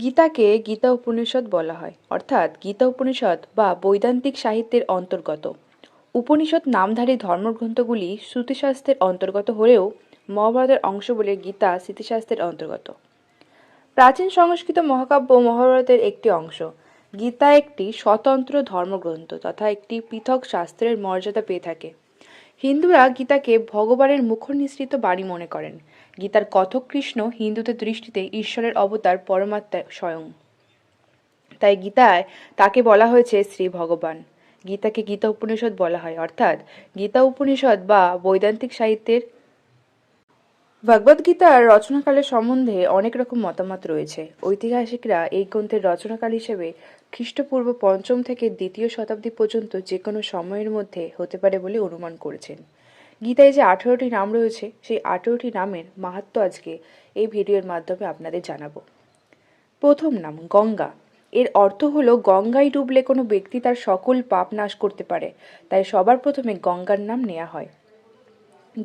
গীতাকে গীতা উপনিষদ বলা হয়। অর্থাৎ গীতা উপনিষদ বা বৈদান্তিক সাহিত্যের অন্তর্গত। উপনিষদ নামধারী ধর্মগ্রন্থগুলি শ্রুতিশাস্ত্রের অন্তর্গত হলেও মহাভারতের অংশ বলে গীতা স্মৃতিশাস্ত্রের অন্তর্গত। প্রাচীন সংস্কৃত মহাকাব্য মহাভারতের একটি অংশ। গীতা একটি স্বতন্ত্র ধর্মগ্রন্থ তথা একটি পৃথক শাস্ত্রের মর্যাদা পেয়ে থাকে। হিন্দুরা গীতাকে ভগবানের মুখর নিঃসৃত বাণী মনে করেন। গীতার কথক কৃষ্ণ হিন্দুদের দৃষ্টিতে ঈশ্বরের অবতার পরমাত্মা স্বয়ং। তাই গীতায় তাকে বলা হয়েছে শ্রী ভগবান। গীতাকে গীতা উপনিষদ বলা হয়। অর্থাৎ গীতা উপনিষদ বা বৈদান্তিক সাহিত্যের ভগবদ্গীতার রচনাকালের সম্বন্ধে অনেক রকম মতামত রয়েছে। ঐতিহাসিকরা এই গ্রন্থের রচনাকাল হিসেবে খ্রিস্টপূর্ব পঞ্চম থেকে দ্বিতীয় শতাব্দী পর্যন্ত যে কোনো সময়ের মধ্যে হতে পারে বলে অনুমান করেছেন। গীতায় যে আঠেরোটি নাম রয়েছে, সেই আঠেরোটি নামের মাহাত্ম্য আজকে এই ভিডিওর মাধ্যমে আপনাদের জানাব। প্রথম নাম, গঙ্গা। এর অর্থ হলো, গঙ্গায় ডুবলে কোনো ব্যক্তি তার সকল পাপ নাশ করতে পারে। তাই সবার প্রথমে গঙ্গার নাম নেওয়া হয়।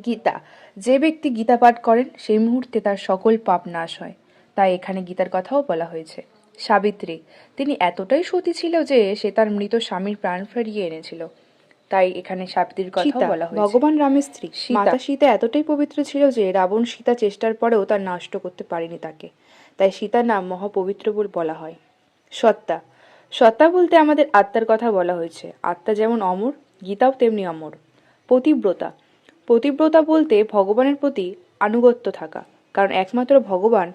গীতা। যে ব্যক্তি গীতা পাঠ করেন সেই মুহূর্তে তার সকল পাপ নাশ হয়। তাই এখানে গীতার কথাও বলা হয়েছে। সাবিত্রী তিনি এতটাই সতী ছিল যে সে তার মৃত স্বামীর প্রাণ ফেরিয়ে এনেছিল। তাই এখানে সাবিত্রীর সীতা, বলা হয়েছে। ভগবান রামের স্ত্রী। মাতা সীতা এতটাই পবিত্র ছিল যে রাবণ সীতা চেষ্টার পরেও তার নষ্ট করতে পারেনি তাকে। তাই সীতার নাম মহাপবিত্র বলে বলা হয়। সত্তা। সত্তা বলতে আমাদের আত্মার কথা বলা হয়েছে। আত্মা যেমন অমর গীতাও তেমনি অমর। পতিব্রতা। পতিব্রতা বলতে ভগবানের প্রতি আনুগত্য থাকা। কারণ একমাত্র ভগবান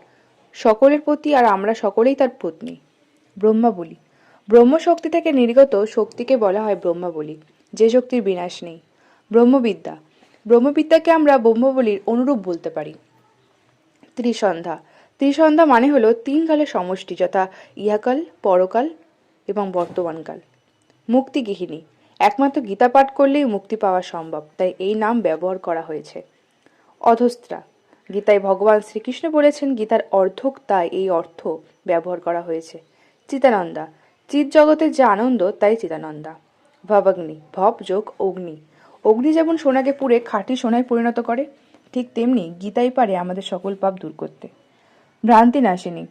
সকলের প্রতি আর আমরা সকলেই তার পত্নী। ব্রহ্মা বলি। ব্রহ্ম শক্তি থেকে নির্গত শক্তিকে বলা হয় ব্রহ্মা বলি। যে শক্তির বিনাশ নেই। ব্রহ্মবিদ্যা। ব্রহ্মবিদ্যাকে আমরা ব্রহ্মবলির অনুরূপ বলতে পারি। ত্রিসন্ধ্যা। ত্রিসন্ধ্যা মানে হলো তিন কালের সমষ্টি, যথা ইহাকাল, পরকাল এবং বর্তমানকাল। মুক্তিগৃহিণী। একমাত্র গীতা পাঠ করলেই মুক্তি পাওয়া সম্ভব, তাই এই নাম ব্যবহার করা হয়েছে। অধস্ত্রা, গীতায় ভগবান শ্রীকৃষ্ণ বলেছেন গীতার অর্ধক তাই এই অর্থ ব্যবহার করা হয়েছে। চিতানন্দা চিৎ জগতের যে আনন্দ তাই চিতানন্দা ভবাগ্নি, ভব যোগ অগ্নি। অগ্নি যেমন সোনাকে পুড়ে খাঁটি সোনায় পরিণত করে, ঠিক তেমনি গীতাই পারে আমাদের সকল পাপ দূর করতে। ভ্রান্তি নাশিনী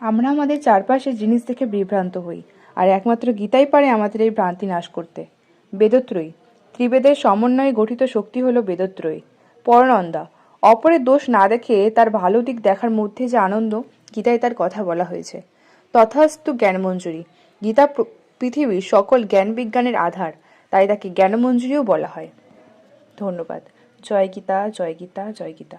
আমরা আমাদের চারপাশের জিনিস দেখে বিভ্রান্ত হই। আর একমাত্র গীতাই পারে আমাদের এই ভ্রান্তি নাশ করতে। বেদত্রয়ী। ত্রিবেদের সমন্বয়ে গঠিত শক্তি হলো বেদত্রয়ী। পরনন্দা। অপরের দোষ না দেখে তার ভালো দিক দেখার মধ্যে যে আনন্দ, গীতায় তার কথা বলা হয়েছে। তথাস্তু জ্ঞানমঞ্জুরি। গীতা পৃথিবীর সকল জ্ঞান বিজ্ঞানের আধার, তাই তাকে জ্ঞানমঞ্জুরিও বলা হয়। ধন্যবাদ। জয় গীতা জয় গীতা জয় গীতা।